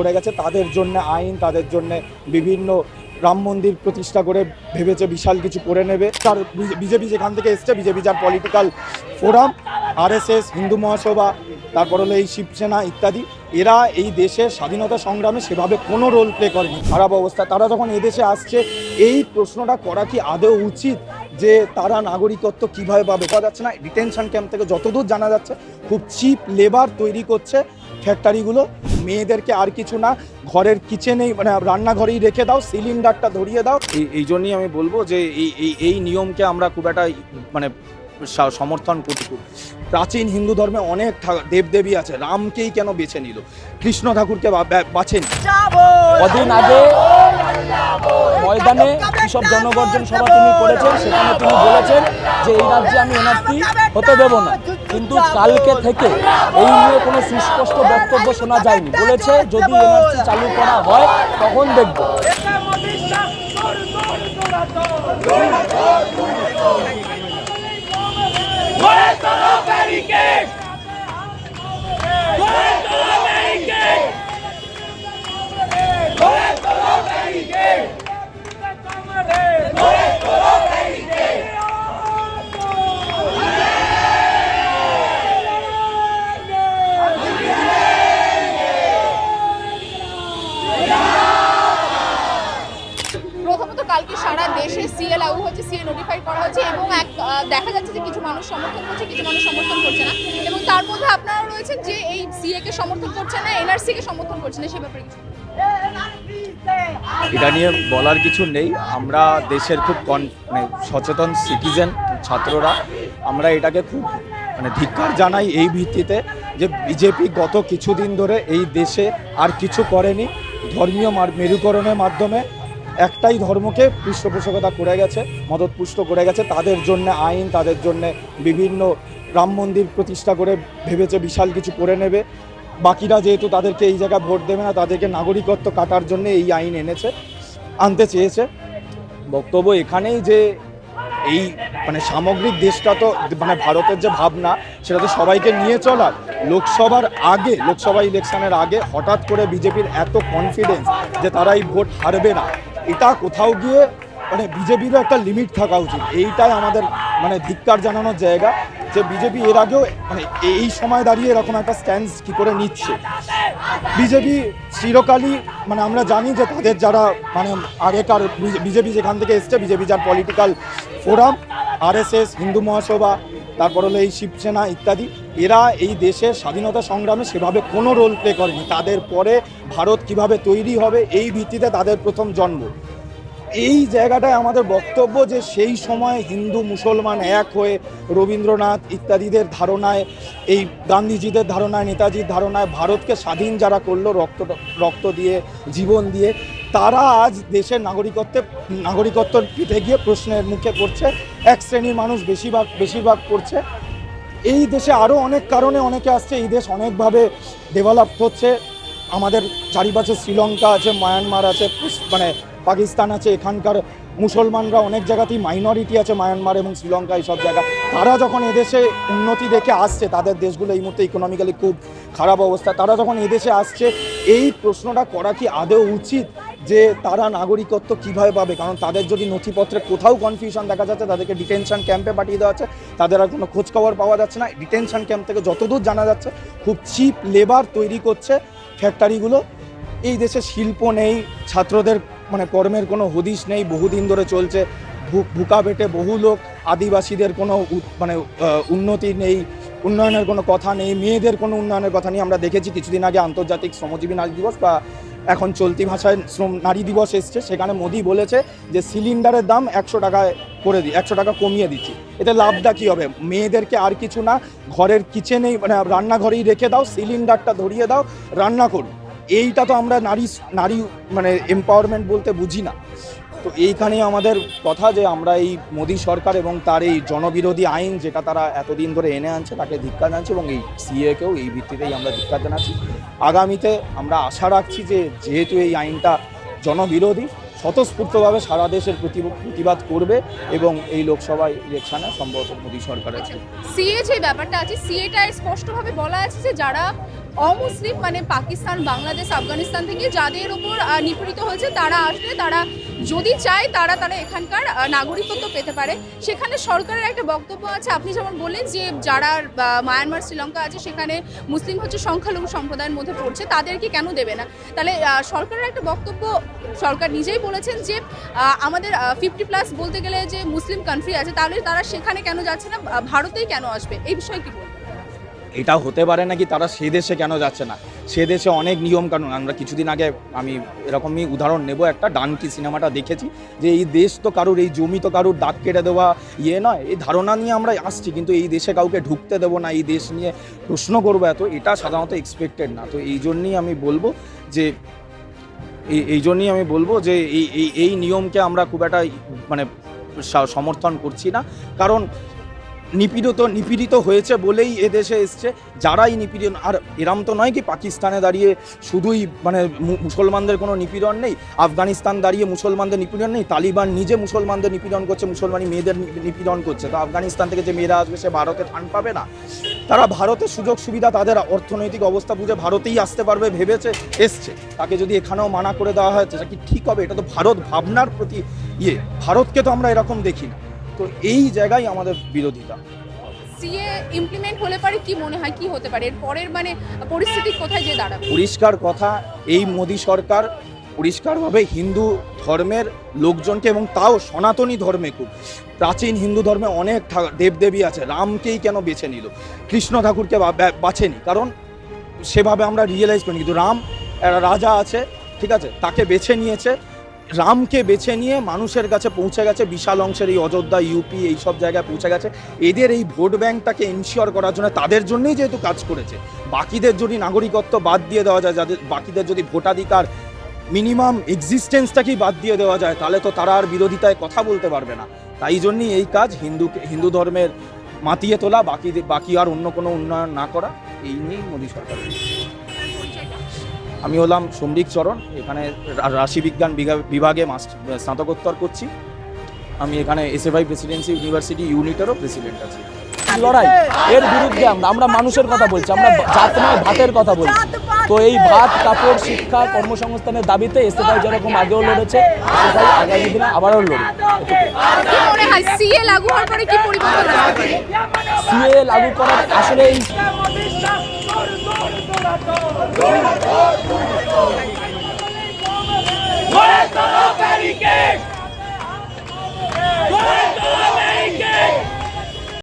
করে গেছে। তাদের জন্য আইন, তাদের জন্য বিভিন্ন রাম মন্দির প্রতিষ্ঠা করে ভেবেছে বিশাল কিছু করে নেবে। তার বিজেপি যেখান থেকে এসছে, বিজেপি যার পলিটিক্যাল ফোরাম আরএসএস হিন্দু মহাসভা, তারপর হলো এই শিবসেনা ইত্যাদি, এরা এই দেশের স্বাধীনতা সংগ্রামে সেভাবে কোনো রোল প্লে করেনি। খারাপ অবস্থা। তারা যখন এদেশে আসছে, এই প্রশ্নটা করা কি আদৌ উচিত যে তারা নাগরিকত্ব কীভাবে পাবে? পাওয়া যাচ্ছে না ডিটেনশন ক্যাম্প থেকে যতদূর জানা যাচ্ছে, খুব চিপ লেবার তৈরি করছে। ফ্যাক্টরিগুলো মেয়েদেরকে আর কিছু না ঘরের কিচেনেই মানে রান্নাঘরেই রেখে দাও সিলিন্ডারটা ধরিয়ে দাও। এই এই জন্যই আমি বলব যে এই এই এই নিয়মকে আমরা খুব একটা মানে সা- সমর্থন করি খুব। প্রাচীন হিন্দু ধর্মে অনেক ঠা- দেবদেবী আছে রামকেই কেন বেছে নিল? কৃষ্ণ ঠাকুরকে বাছেনি কদিন আগে ময়দানে কৃষক জনগর্জন সভা তিনি করেছেন সেখানে তিনি বলেছেন যে এই রাজ্যে আমি এনআরসি হতে দেব না। কিন্তু কালকে থেকে এই নিয়ে কোনো সুস্পষ্ট বক্তব্য শোনা যায়নি। বলেছে যদি এনআরসি চালু করা হয়, তখন দেখব। দেশে সিএ লাগু হচ্ছে সিএ নোটিফাই করা হচ্ছে এবং এক দেখা যাচ্ছে যে কিছু মানুষ সমর্থন করছে, কিছু মানুষ সমর্থন করছে না। এবং তার মধ্যে আপনারা রয়েছেন যে এই সিএ কে সমর্থন করছে না, এনআরসি কে সমর্থন করছে না, সে ব্যাপারে কিছু এটা নিয়ে বলার কিছু নেই। আমরা দেশের খুব কন মানে সচেতন সিটিজেন ছাত্ররা। আমরা এটাকে খুব মানে ধিক্কার জানাই এই ভিত্তিতে যে বিজেপি গত কিছুদিন ধরে এই দেশে আর কিছু করেনি। ধর্মীয় মেরুকরণের মাধ্যমে একটাই ধর্মকে পৃষ্ঠপোষকতা করে গেছে, মদতপুষ্ট করে গেছে। তাদের জন্য আইন, তাদের জন্য বিভিন্ন রাম মন্দির প্রতিষ্ঠা করে ভেবেছে বিশাল কিছু করে নেবে। বাকিরা যেহেতু তাদেরকে এই জায়গায় ভোট দেবে না, তাদেরকে নাগরিকত্ব কাটার জন্য এই আইন এনেছে, আনতে চেয়েছে। বক্তব্য এখানেই যে এই মানে সামগ্রিক দেশটা তো মানে ভারতের যে ভাবনা, সেটা তো সবাইকে নিয়ে চলার। লোকসভার আগে, লোকসভা ইলেকশনের আগে হঠাৎ করে বিজেপির এত কনফিডেন্স যে তারা এই ভোট হারবে না। এটা কোথাও গিয়ে মানে বিজেপিরও একটা লিমিট থাকা উচিত। এইটাই আমাদের মানে ধিক্কার জানানোর জায়গা যে বিজেপি এর আগেও মানে এই সময় দাঁড়িয়ে এরকম একটা স্ট্যান্ড কি করে নিচ্ছে। বিজেপি চিরকালই মানে আমরা জানি যে তাদের যারা মানে আগেকার বিজেপি যেখান থেকে এসছে, বিজেপি যার পলিটিক্যাল ফোরাম আরএসএস হিন্দু মহাসভা তারপর হলো এই শিবসেনা ইত্যাদি। এরা এই দেশের স্বাধীনতা সংগ্রামে সেভাবে কোনো রোল প্লে করেনি। তাদের পরে ভারত কীভাবে তৈরি হবে এই ভিত্তিতে তাদের প্রথম জন্ম। এই জায়গাটায় আমাদের বক্তব্য যে সেই সময় হিন্দু, মুসলমান এক হয়ে রবীন্দ্রনাথ ইত্যাদিদের ধারণায়, এই গান্ধীজিদের ধারণায়, নেতাজির ধারণায় ভারতকে স্বাধীন যারা করল, রক্ত রক্ত দিয়ে, জীবন দিয়ে তারা আজ দেশের নাগরিকত্বে নাগরিকত্বর পিঠে গিয়ে প্রশ্নের মুখে পড়ছে। এক শ্রেণির মানুষ বেশিরভাগ বেশিরভাগ পড়ছে এই দেশে আরও অনেক কারণে অনেকে আসছে, এই দেশ অনেকভাবে ডেভেলপ হচ্ছে। আমাদের চারিপাশে শ্রীলঙ্কা আছে, মায়ানমার আছে মানে পাকিস্তান আছে, এখানকার মুসলমানরা অনেক জায়গাতেই মাইনরিটি আছে, মায়ানমার এবং শ্রীলঙ্কা এইসব জায়গা। তারা যখন এদেশে উন্নতি দেখে আসছে, তাদের দেশগুলো এই মুহূর্তে ইকোনমিক্যালি খুব খারাপ অবস্থা। তারা যখন এদেশে আসছে, এই প্রশ্নটা করা কি আদৌ উচিত? যে তারা নাগরিকত্ব কীভাবে পাবে? কারণ তাদের যদি নথিপত্রে কোথাও কনফিউশন দেখা যাচ্ছে, তাদেরকে ডিটেনশন ক্যাম্পে পাঠিয়ে দেওয়া হচ্ছে তাদের আর কোনো খোঁজখবর পাওয়া যাচ্ছে না। ডিটেনশন ক্যাম্প থেকে যতদূর জানা যাচ্ছে, খুব চিপ লেবার তৈরি করছে ফ্যাক্টরিগুলো এই দেশে শিল্প নেই, ছাত্রদের মানে কর্মের কোনো হদিশ নেই, বহুদিন ধরে চলছে ভুকা পেটে বহু লোক, আদিবাসীদের কোনো মানে উন্নতি নেই, উন্নয়নের কোনো কথা নেই, মেয়েদের কোনো উন্নয়নের কথা নেই। আমরা দেখেছি কিছুদিন আগে আন্তর্জাতিক শ্রমজীবী নারী দিবস বা এখন চলতি ভাষায় শ্রম, নারী দিবস এসছে, সেখানে মোদি বলেছে যে সিলিন্ডারের দাম একশো টাকায় করে দিই একশো টাকা কমিয়ে দিচ্ছি। এতে লাভটা কী হবে? মেয়েদেরকে আর কিছু না, ঘরের কিচেনেই মানে রান্নাঘরেই রেখে দাও, সিলিন্ডারটা ধরিয়ে দাও, রান্না করুন এইটা তো আমরা নারী নারী মানে এম্পাওয়ারমেন্ট বলতে বুঝি না। তো এইখানেই আমাদের কথা যে আমরা এই মোদী সরকার এবং তার এই জনবিরোধী আইন যেটা তারা এতদিন ধরে এনে আনছে, তাকে ধিক্ষা জানাচ্ছি এবং এই সিএকেও এই ভিত্তিতেই আমরা ধিক্ষা জানাচ্ছি। আগামীতে আমরা আশা রাখছি যে যেহেতু এই আইনটা জনবিরোধী, স্বতঃস্ফূর্তভাবে সারা দেশের প্রতি- প্রতিবাদ করবে এবং এই লোকসভা ইলেকশনে সম্ভবত মোদী সরকারের সিএ যে ব্যাপারটা আছে, সিএটা স্পষ্টভাবে বলা আছে যে যারা অমুসলিম মানে পাকিস্তান, বাংলাদেশ, আফগানিস্তান থেকে যাদের উপর নিপীড়িত হয়েছে, তারা আসলে তারা যদি চায় তারা তারা এখানকার নাগরিকত্ব পেতে পারে। সেখানে সরকারের একটা বক্তব্য আছে, আপনি যেমন বললেন যে যারা মায়ানমার, শ্রীলঙ্কা আছে, সেখানে মুসলিম হচ্ছে সংখ্যালঘু সম্প্রদায়ের মধ্যে পড়ছে, তাদেরকে কেন দেবে না? তাহলে সরকারের একটা বক্তব্য, সরকার নিজেই বলেছেন যে আমাদের ফিফটি প্লাস বলতে গেলে যে মুসলিম কান্ট্রি আছে, তাহলে তারা সেখানে কেন যাচ্ছে না? ভারতেই কেন আসবে? এই বিষয়ে কি বলবেন? এটা হতে পারে নাকি তারা সে দেশে কেন যাচ্ছে না? সে দেশে অনেক নিয়ম কানুন। আমরা কিছুদিন আগে আমি এরকমই উদাহরণ নেব, একটা ডানকি সিনেমাটা দেখেছি যে এই দেশ তো কারুর, এই জমি তো কারুর, দাগ কেটে দেওয়া ইয়ে নয়। এই ধারণা নিয়ে আমরা আসছি, কিন্তু এই দেশে কাউকে ঢুকতে দেবো না, এই দেশ নিয়ে প্রশ্ন করব এত, এটা সাধারণত এক্সপেক্টেড না। তো এই জন্যই আমি বলব যে, এই এই জন্যই আমি বলব যে, এই এই নিয়মকে আমরা খুব একটা মানে সমর্থন করছি না। কারণ নিপীড়িত নিপীড়িত হয়েছে বলেই এ দেশে এসছে। যারাই নিপীড়ন আর এরম তো নয় কি পাকিস্তানে দাঁড়িয়ে শুধুই মানে মুসলমানদের কোনো নিপীড়ন নেই, আফগানিস্তান দাঁড়িয়ে মুসলমানদের নিপীড়ন নেই, তালিবান নিজে মুসলমানদের নিপীড়ন করছে, মুসলমানি মেয়েদের নিপীড়ন করছে। তো আফগানিস্তান থেকে যে মেয়েরা আসবে সে ভারতে ঠান পাবে না। তারা ভারতের সুযোগ সুবিধা, তাদের অর্থনৈতিক অবস্থা বুঝে ভারতেই আসতে পারবে, ভেবেছে, এসছে। তাকে যদি এখানেও মানা করে দেওয়া হয়, সেটা কি ঠিক হবে? এটা তো ভারত ভাবনার প্রতি ইয়ে। ভারতকে তো আমরা এরকম দেখি না। তো এই জায়গায় আমাদের বিরোধিতা। সিএ ইমপ্লিমেন্ট হলে পারে কি মনে হয়? কি হতে পারে? এর পরের মানে পরিস্থিতি কোথায় যে দাঁড়াবে? পরিষ্কার কথা এই মোদী সরকার পরিষ্কারভাবে হিন্দু ধর্মের লোকজনকে এবং তাও সনাতনী ধর্মে খুব প্রাচীন হিন্দু ধর্মে অনেক দেবদেবী আছে রামকেই কেন বেছে নিল? কৃষ্ণ ঠাকুরকে বাছেনি কারণ সেভাবে আমরা রিয়েলাইজ করি কিন্তু রাম একটা রাজা আছে ঠিক আছে তাকে বেছে নিয়েছে রামকে বেছে নিয়ে মানুষের কাছে পৌঁছে গেছে, বিশাল অংশের এই অযোধ্যা, ইউপি, এই সব জায়গায় পৌঁছে গেছে। এদের এই ভোট ব্যাংকটাকে এনশিওর করার জন্য তাদের জন্যই যেহেতু কাজ করেছে। বাকিদের যদি নাগরিকত্ব বাদ দিয়ে দেওয়া যায়, যাদের বাকিদের যদি ভোটাধিকার মিনিমাম এক্সিস্টেন্সটাকেই বাদ দিয়ে দেওয়া যায়, তাহলে তো তারা আর বিরোধিতায় কথা বলতে পারবে না। তাই জন্যই এই কাজ হিন্দু হিন্দু ধর্মের মাতিয়ে তোলা, বাকি বাকি আর অন্য কোনো উন্নয়ন না করা, এই নিয়েই মোদী সরকার। আমি হলাম সমরিক চরণ এখানে রাশিবিজ্ঞান বিভাগে স্নাতকোত্তর করছি। আমি এখানে এসএফআই প্রেসিডেন্সি ইউনিভার্সিটি ইউনিটেরও প্রেসিডেন্ট আছি। লড়াই এর বিরুদ্ধে আমরা আমরা মানুষের কথা বলছি আমরা জাত নয় ভাতের কথা বলছি। তো এই ভাত কাপড় শিক্ষা কর্মসংস্থানের দাবিতে এসএফআই যেরকম আগেও লড়েছে এসএফআই আগামী দিনে আবারও লড়বে। পারে সিএ লাগু করার আসলে এই Periquet! Gol todo Periquet!